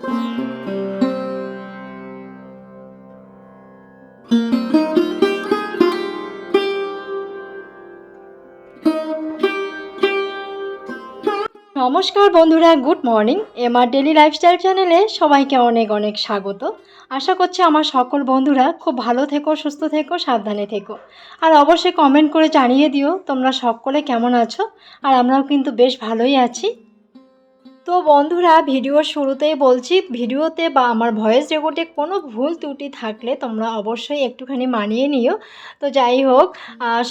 নমস্কার বন্ধুরা, good morning. MR daily lifestyle চ্যানেলে সবাইকে অনেক অনেক স্বাগত। আশা করছি আমার সকল বন্ধুরা খুব ভালো থেকো, সুস্থ থেকো, সাবধানে থেকো। আর অবশ্যই কমেন্ট করে জানিয়ে দিও তোমরা সকলে কেমন আছো। আর আমরাও কিন্তু বেশ ভালোই আছি। তো বন্ধুরা, ভিডিওর শুরুতেই বলছি, ভিডিওতে বা আমার ভয়েস রেকর্ডে কোনো ভুল ত্রুটি থাকলে তোমরা অবশ্যই একটুখানি মানিয়ে নিও। তো যাই হোক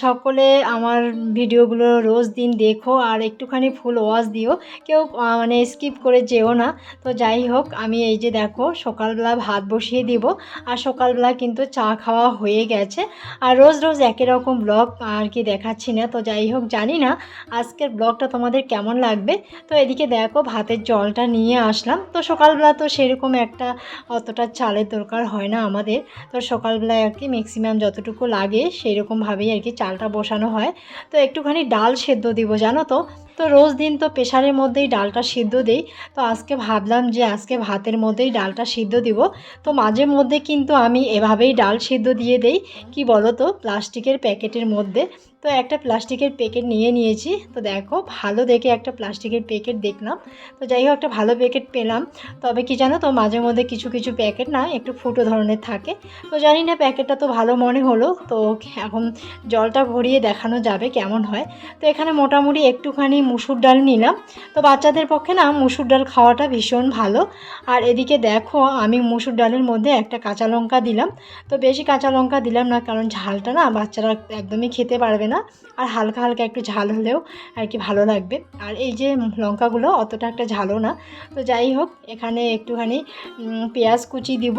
সকলে আমার ভিডিওগুলো রোজ দিন দেখো আর একটুখানি ফুল ওয়াশ দিও। কেউ মানে স্কিপ করে যেও না। তো যাই হোক, আমি এই যে দেখো, সকালবেলা ভাত বসিয়ে দিব আর সকালবেলা কিন্তু চা খাওয়া হয়ে গেছে। আর রোজ রোজ একই রকম ব্লগ আর কি দেখাচ্ছি না। তো যাই হোক, জানি না আজকের ব্লগটা তোমাদের কেমন লাগবে। তো এদিকে দেখো ভাতের জলটা নিয়ে আসলাম। তো সকালবেলা তো সেরকম একটা অতটা চালের দরকার হয় না আমাদের। তো সকালবেলায় আর কি ম্যাক্সিমাম যতটুকু লাগে সেই রকমভাবেই আর কি চালটা বসানো হয়। তো একটুখানি ডাল সেদ্ধ দিব, জানো তো? তো রোজ দিন তো প্রেশারের মধ্যেই ডালটা সিদ্ধ দেই। তো আজকে ভাবলাম যে আজকে ভাতের মধ্যেই ডালটা সিদ্ধ দিব। তো মাঝে মধ্যে কিন্তু আমি এভাবেই ডাল সিদ্ধ দিয়ে দেই। কি বলো তো প্লাস্টিকের প্যাকেটের মধ্যে। তো একটা প্লাস্টিকের প্যাকেট নিয়ে নিয়েছি। তো দেখো, ভালো দেখে একটা প্লাস্টিকের প্যাকেট দেখলাম। তো যাই হোক, একটা ভালো প্যাকেট পেলাম। তবে কি জানো তো, মাঝে মধ্যে কিছু কিছু প্যাকেট না একটু ফুটো ধরনের থাকে। তো জানি না, প্যাকেটটা তো ভালো মনে হলো। তো এখন জলটা ভরিয়ে দেখানো যাবে কেমন হয়। তো এখানে মোটামুটি একটুখানি মুসুর ডাল নিলাম। তো বাচ্চাদের পক্ষে না মুসুর ডাল খাওয়াটা ভীষণ ভালো। আর এদিকে দেখো, আমি মুসুর ডালের মধ্যে একটা কাঁচা লঙ্কা দিলাম। তো বেশি কাঁচা লঙ্কা দিলাম না, কারণ ঝালটা না বাচ্চারা একদমই খেতে পারবে না। আর হালকা হালকা একটু ঝাল হলেও আর কি ভালো লাগবে। আর এই যে লঙ্কাগুলো অতটা একটা ঝালও না। তো যাই হোক, এখানে একটুখানি পেঁয়াজ কুচি দিব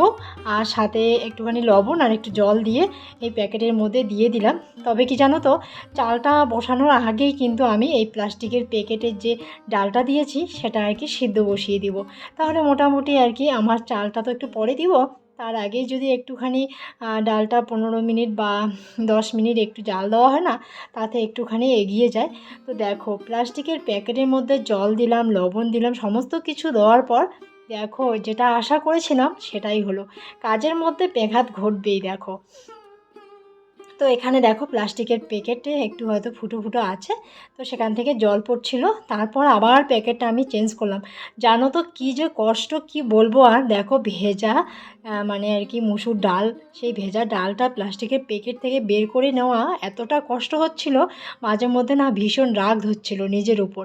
আর সাথে একটুখানি লবণ আর একটু জল দিয়ে এই প্যাকেটের মধ্যে দিয়ে দিলাম। তবে কি জানো তো, চালটা বসানোর আগেই কিন্তু আমি এই প্লাস্টিকের প্যাকেটের যে ডালটা দিয়েছি, সেটা আর কি সিদ্ধ বসিয়ে দিব। তাহলে মোটামুটি আর কি আমার চালটা তো একটু পরে দিব। তার আগেই যদি একটুখানি ডালটা পনেরো মিনিট বা দশ মিনিট একটু জাল দেওয়া হয় না, তাতে একটুখানি এগিয়ে যায়। তো দেখো, প্লাস্টিকের প্যাকেটের মধ্যে জল দিলাম, লবণ দিলাম, সমস্ত কিছু দেওয়ার পর দেখো, যেটা আশা করেছিলাম সেটাই হলো। কাজের মধ্যে ব্যাঘাত ঘটবেই, দেখো। তো এখানে দেখো প্লাস্টিকের প্যাকেটে একটু হয়তো ফুটো ফুটো আছে। তো সেখান থেকে জল পড়ছিল, তারপর আবার প্যাকেটটা আমি চেঞ্জ করলাম। জানো তো কী যে কষ্ট, কি বলব আর? দেখো ভেজা মানে আর কি মুসুর ডাল, সেই ভেজা ডালটা প্লাস্টিকের প্যাকেট থেকে বের করে নেওয়া এতটা কষ্ট হচ্ছিল, মাঝে মধ্যে না ভীষণ রাগ ধরছিল নিজের উপর,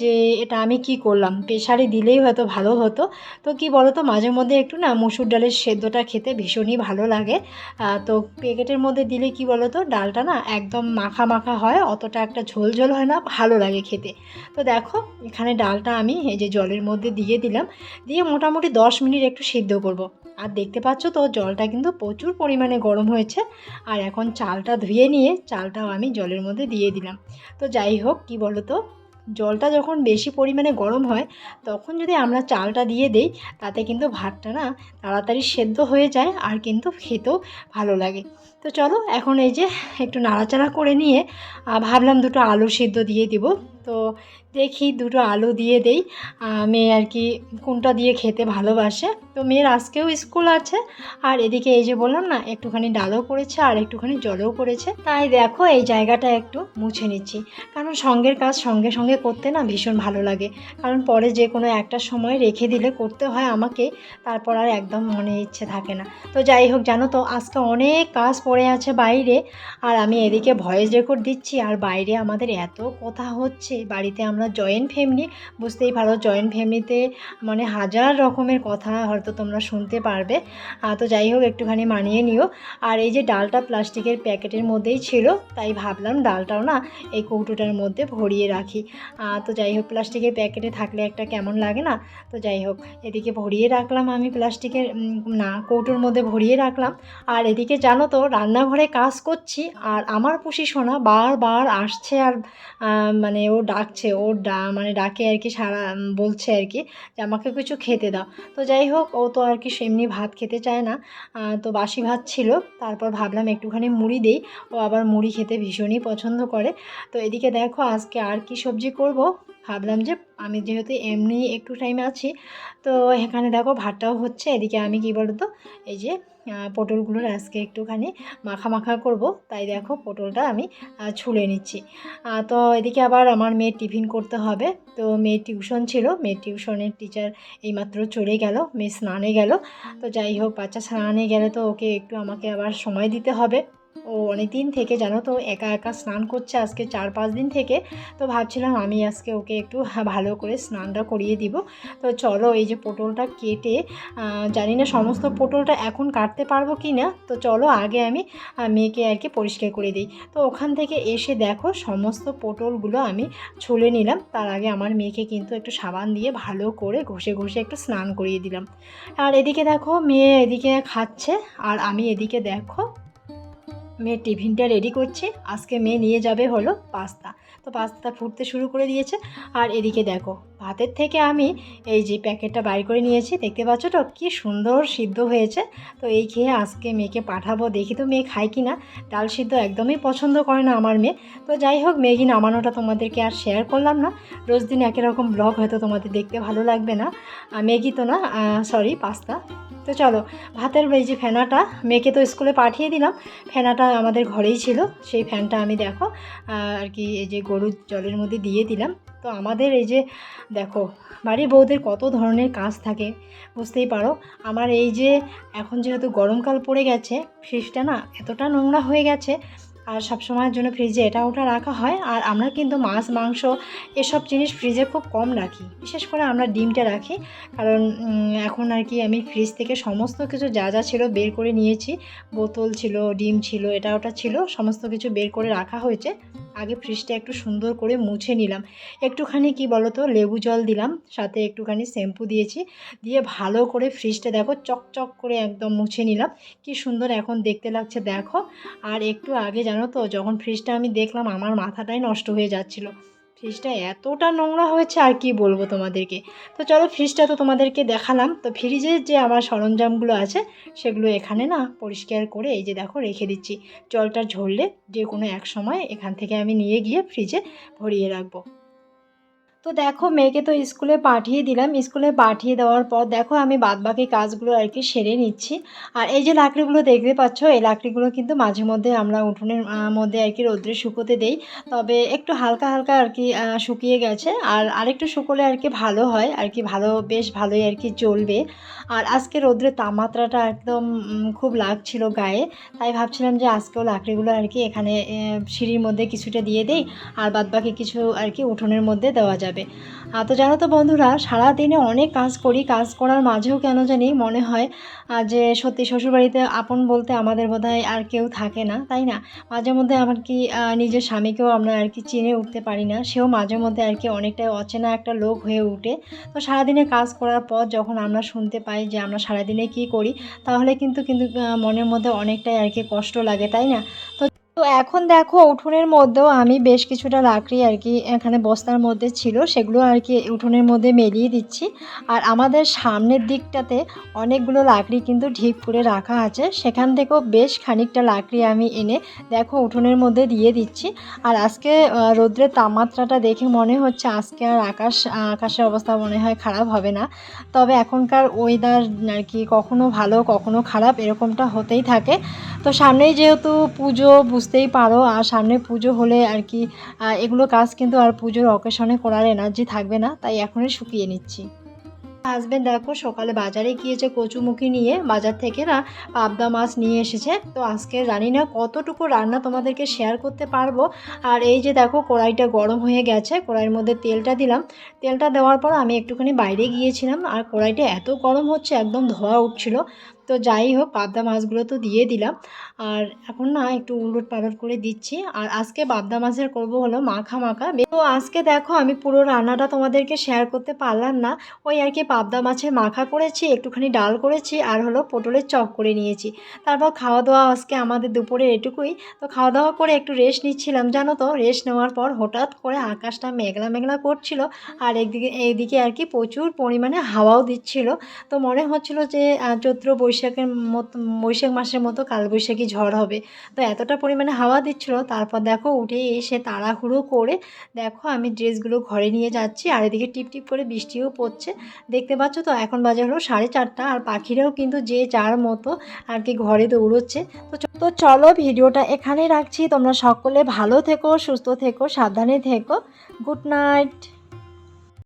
যে এটা আমি কি করলাম? প্রেশারে দিলেই হয়তো ভালো হতো। তো কি বলো তো মাঝে মধ্যে একটু না মুসুর ডালের সেদ্ধটা খেতে ভীষণই ভালো লাগে। তো প্যাকেটের মধ্যে দিলে কি বলো তো ডালটা না একদম মাখা মাখা হয়, অতটা একটা ঝোল ঝোল হয় না, ভালো লাগে খেতে। তো দেখো, এখানে ডালটা আমি এই যে জলের মধ্যে দিয়ে দিলাম, দিয়ে মোটামুটি দশ মিনিট একটু সিদ্ধ করব। আর দেখতে পাচ্ছ তো জলটা কিন্তু প্রচুর পরিমাণে গরম হয়েছে। আর এখন চালটা ধুয়ে নিয়ে চালটাও আমি জলের মধ্যে দিয়ে দিলাম। তো যাই হোক, কি বলো তো জলটা যখন বেশি পরিমাণে গরম হয়, তখন যদি আমরা চালটা দিয়ে দেই, তাতে কিন্তু ভাতটা না তাড়াতাড়ি সেদ্ধ হয়ে যায় আর কিন্তু খেতেও ভালো লাগে। তো চলো, এখন এই যে একটু নাড়াচাড়া করে নিয়ে ভাবলাম দুটো আলু সিদ্ধ দিয়ে দিব। তো দেখি দুটো আলু দিয়ে দেই। মেয়ে আর কি কোনটা দিয়ে খেতে ভালোবাসে। তো মেয়ের আজকেও স্কুল আছে, আর এদিকে এই যে বললাম না, একটুখানি ডালও করেছে আর একটুখানি জলও করেছে। তাই দেখো এই জায়গাটা একটু মুছে নিচ্ছি। কারণ সঙ্গের কাজ সঙ্গে সঙ্গে করতে না ভীষণ ভালো লাগে। কারণ পরে যে কোনো একটা সময় রেখে দিলে করতে হয় আমাকে, তারপর আর একদম মনে ইচ্ছে থাকে না। তো যাই হোক, জানো তো, আজকে অনেক কাজ পড়ে আছে বাইরে, আর আমি এদিকে ভয়েস রেকর্ড দিচ্ছি, আর বাইরে আমাদের এত কথা হচ্ছে। বাড়িতে আমরা জয়েন্ট ফ্যামিলি বুঝতেই পারো জয়েন্ট ফ্যামিলিতে মানে হাজার রকমের কথা হয়তো তোমরা শুনতে পারবে। তো যাই হোক, একটুখানি মানিয়ে নিও। আর এই যে ডালটা প্লাস্টিকের প্যাকেটের মধ্যেই ছিল, তাই ভাবলাম ডালটাও না এই কৌটোটার মধ্যে ভরিয়ে রাখি। তো যাই হোক, প্লাস্টিকের প্যাকেটে থাকলে একটা কেমন লাগে না? তো যাই হোক, এদিকে ভরিয়ে রাখলাম আমি প্লাস্টিকের না, কৌটোর মধ্যে ভরিয়ে রাখলাম। আর এদিকে জানো তো রান্নাঘরে কাজ করছি আর আমার পুষি সোনা বারবার আসছে আর মানে ও ডাকছে, ও ডা মানে ডাকে আর কি সারা বলছে আর কি যে আমাকে কিছু খেতে দাও। তো যাই হোক, ও তো আর কি সেমনি ভাত খেতে চায় না। তো বাসি ভাত ছিল, তারপর ভাবলাম একটুখানি মুড়ি দিই। ও আবার মুড়ি খেতে ভীষণই পছন্দ করে। তো এদিকে দেখো আজকে আর কি সবজি করব। ভাবলাম যে আমি যেহেতু এমনি একটু টাইমে আছি, তো এখানে দেখো ভাতটাও হচ্ছে। এদিকে আমি কি বলতো, এই যে পটলগুলোর আজকে একটুখানি মাখা মাখা করব। তাই দেখো পটলটা আমি ছুলে নিচ্ছি। তো এদিকে আবার আমার মেয়ের টিফিন করতে হবে। তো মেয়ের টিউশন ছিল। মেয়ের টিউশনের টিচার এইমাত্র চলে গেল। মেয়ে স্নানে গেল। তো যাই হোক, বাচ্চা স্নানে গেলে তো ওকে একটু আমাকে আবার সময় দিতে হবে। ও অনেক দিন থেকে জানো তো, একা একা স্নান করছে আজকে চার পাঁচ দিন থেকে। তো ভাবছিলাম আমি আজকে ওকে একটু ভালো করে স্নানটা করিয়ে দিব। তো চলো এই যে পটলটা কেটে জানি না সমস্ত পটলটা এখন কাটতে পারব কি না তো চলো আগে আমি মেয়েকে আর কি পরিষ্কার করে দিই। তো ওখান থেকে এসে দেখো সমস্ত পটলগুলো আমি ছুলে নিলাম। তার আগে আমার মেয়েকে কিন্তু একটু সাবান দিয়ে ভালো করে ঘষে ঘষে একটু স্নান করিয়ে দিলাম। আর এদিকে দেখো মেয়ে এদিকে খাচ্ছে, আর আমি এদিকে দেখো মেয়ের টিফিনটা রেডি করছে। আজকে মেয়ে নিয়ে যাবে হলো পাস্তা। তো পাস্তা ফুটতে শুরু করে দিয়েছে। আর এদিকে দেখো ভাতের থেকে আমি এই যে প্যাকেটটা বাইর করে নিয়েছি, দেখতে পাচ্ছ তো কি সুন্দর সিদ্ধ হয়েছে। তো এই খেয়ে আজকে মেয়েকে পাঠাবো, দেখি তো মেয়ে খায় কি না ডাল সিদ্ধ একদমই পছন্দ করে না আমার মেয়ে। তো যাই হোক ম্যাগি নামানোটা তোমাদেরকে আর শেয়ার করলাম না। রোজ দিন একই রকম ব্লগ হয়তো তোমাদের দেখতে ভালো লাগবে না। ম্যাগি তো না সরি পাস্তা। তো চলো, ভাতের এই যে ফেনাটা মেয়েকে তো স্কুলে পাঠিয়ে দিলাম। ফেনাটা আমাদের ঘরেই ছিল, সেই ফ্যানটা আমি দেখো আর কি এই যে গরুর জলের মধ্যে দিয়ে দিলাম। তো আমাদের এই যে, দেখো, বাড়ির বউদের কত ধরনের কাজ থাকে, বুঝতেই পারো? আমার এই যে, এখন যেহেতু গরমকাল পড়ে গেছে, ফ্রিজটা না এতটা নোংরা হয়ে গেছে, আর সব সময়ের জন্য ফ্রিজে এটা ওটা রাখা হয়, আর আমরা কিন্তু মাছ, মাংস এসব জিনিস ফ্রিজে খুব কম রাখি। বিশেষ করে আমরা ডিমটা রাখি, কারণ এখন আর কি আমি ফ্রিজ থেকে সমস্ত কিছু যা যা ছিল বের করে নিয়েছি, বোতল ছিল, ডিম ছিল, এটা ওটা ছিল, সমস্ত কিছু বের করে রাখা হয়েছে। আগে ফ্রিজটা একটু সুন্দর করে মুছে নিলাম। একটুখানি কি বলতো, লেবু জল দিলাম, সাথে একটুখানি শ্যাম্পু দিয়েছি। দিয়ে ভালো করে ফ্রিজটা দেখো, চকচক করে একদম মুছে নিলাম। কি সুন্দর এখন দেখতে লাগছে, দেখো। আর একটু আগে জানো তো, যখন ফ্রিজটা আমি দেখলাম, আমার মাথাটাই নষ্ট হয়ে যাচ্ছিল। ফ্রিজটা এতটা নোংরা হয়েছে, আর কি বলব তোমাদেরকে? তো চলো ফ্রিজটা তো তোমাদেরকে দেখালাম। তো ফ্রিজের যে আমার সরঞ্জামগুলো আছে, সেগুলো এখানে না পরিষ্কার করে এই যে দেখো রেখে দিচ্ছি। জলটা ঝরলে যে কোনো এক সময় এখান থেকে আমি নিয়ে গিয়ে ফ্রিজে ভরিয়ে রাখব। তো দেখো মেয়েকে তো স্কুলে পাঠিয়ে দিলাম। স্কুলে পাঠিয়ে দেওয়ার পর দেখো আমি বাদবাকি কাজগুলো আর কি সেরে নিচ্ছি। আর এই যে লাকড়িগুলো দেখতে পাচ্ছ, এই লাকড়িগুলো কিন্তু মাঝে মধ্যে আমরা উঠোনের মধ্যে আর কি রোদ্রে শুকোতে দেই। তবে একটু হালকা হালকা আর কি শুকিয়ে গেছে। আর আরেকটু শুকোলে আর কি ভালো হয়, আর কি ভালো, বেশ ভালোই আর কি চলবে। আর আজকে রোদ্রের তাপমাত্রাটা একদম খুব লাগছিল গায়ে। তাই ভাবছিলাম যে আজকেও লাকড়িগুলো আর কি এখানে সিঁড়ির মধ্যে কিছুটা দিয়ে দেই। আর বাদবাকি কিছু আর কি উঠোনের মধ্যে দেওয়া যাবে। আহ, তো জানো তো বন্ধুরা সারা দিনে অনেক কাজ করি কাজ করার মাঝেও কেন জানি মনে হয় যে সত্যি শ্বশুরবাড়িতে আপন বলতে আমাদের বোধহয় আর কেউ থাকে না তাই না? মাঝে মধ্যে আমার কি নিজের স্বামীকেও আমরা আর কি চিনে উঠতে পারি না সেও মাঝে মধ্যে আর কি অনেকটাই অচেনা একটা লোক হয়ে উঠে। তো সারাদিনে কাজ করার পর যখন আমরা শুনতে পাই যে আমরা সারাদিনে কি করি তাহলে কিন্তু কিন্তু মনের মধ্যে অনেকটাই আর কি কষ্ট লাগে তাই না? তো তো এখন দেখো উঠোনের মধ্যেও আমি বেশ কিছুটা লাকড়ি আর কি এখানে বস্তার মধ্যে ছিল, সেগুলো আর কি উঠোনের মধ্যে মেলিয়ে দিচ্ছি। আর আমাদের সামনের দিকটাতে অনেকগুলো লাকড়ি কিন্তু ঢিপ করে রাখা আছে, সেখান থেকেও বেশ খানিকটা লাকড়ি আমি এনে দেখো উঠোনের মধ্যে দিয়ে দিচ্ছি। আর আজকে রৌদ্রের তাপমাত্রাটা দেখে মনে হচ্ছে আজকে আর আকাশ, আকাশের অবস্থা মনে হয় খারাপ হবে না। তবে এখনকার ওয়েদার আর কি কখনো ভালো, কখনো খারাপ এরকমটা হতেই থাকে। তো সামনেই যেহেতু পুজো, বুঝতেই পারো, আর সামনে পুজো হলে আর কি এগুলো কাজ কিন্তু আর পুজোর অকেশনে করার এনার্জি থাকবে না, তাই এখনই শুকিয়ে নিচ্ছি। হাজবেন্ড দেখো সকালে বাজারে গিয়েছে কচুমুখি নিয়ে, বাজার থেকে না পাবদা মাছ নিয়ে এসেছে। তো আজকে জানি না কতটুকু রান্না তোমাদেরকে শেয়ার করতে পারব। আর এই যে দেখো কড়াইটা গরম হয়ে গেছে, কড়াইয়ের মধ্যে তেলটা দিলাম। তেলটা দেওয়ার পর আমি একটুখানি বাইরে গিয়েছিলাম, আর কড়াইটা এত গরম হচ্ছে, একদম ধোয়া উঠছিল। তো যাই হোক, পাবদা মাছগুলো তো দিয়ে দিলাম। আর এখন না একটু উলট পালট করে দিচ্ছি। আর আজকে পাবদা মাছের করব হলো মাখা মাখা। তো আজকে দেখো আমি পুরো রান্নাটা তোমাদেরকে শেয়ার করতে পারলাম না। ওই আর কি পাবদা মাছের মাখা করেছি, একটুখানি ডাল করেছি আর হলো পটলের চপ করে নিয়েছি। তারপর খাওয়া দাওয়া আজকে আমাদের দুপুরে এটুকুই। তো খাওয়া দাওয়া করে একটু রেস্ট নিচ্ছিলাম, জানো তো? রেস্ট নেওয়ার পর হঠাৎ করে আকাশটা মেঘলা মেঘলা করছিল। আর একদিকে, এইদিকে আর কি প্রচুর পরিমাণে হাওয়াও দিচ্ছিল। তো মনে হচ্ছিল যে চৈত্র বৈশাখ বৈশাখের মতো বৈশাখ মাসের মতো কালবৈশাখী ঝড় হবে। তো এতটা পরিমাণে হাওয়া দিচ্ছিল, তারপর দেখো উঠে এসে তাড়াহুড়ো করে দেখো আমি ড্রেসগুলো ঘরে নিয়ে যাচ্ছি, আর এদিকে টিপ টিপ করে বৃষ্টিও পড়ছে। দেখতে পাচ্ছ তো এখন বাজে হলো সাড়ে চারটা, আর পাখিরাও কিন্তু যে যার মতো আর কি ঘরে দৌড়চ্ছে। তো তো চলো ভিডিওটা এখানেই রাখছি, তোমরা সকলে ভালো থেকো, সুস্থ থেকো, সাবধানে থেকো। Good night.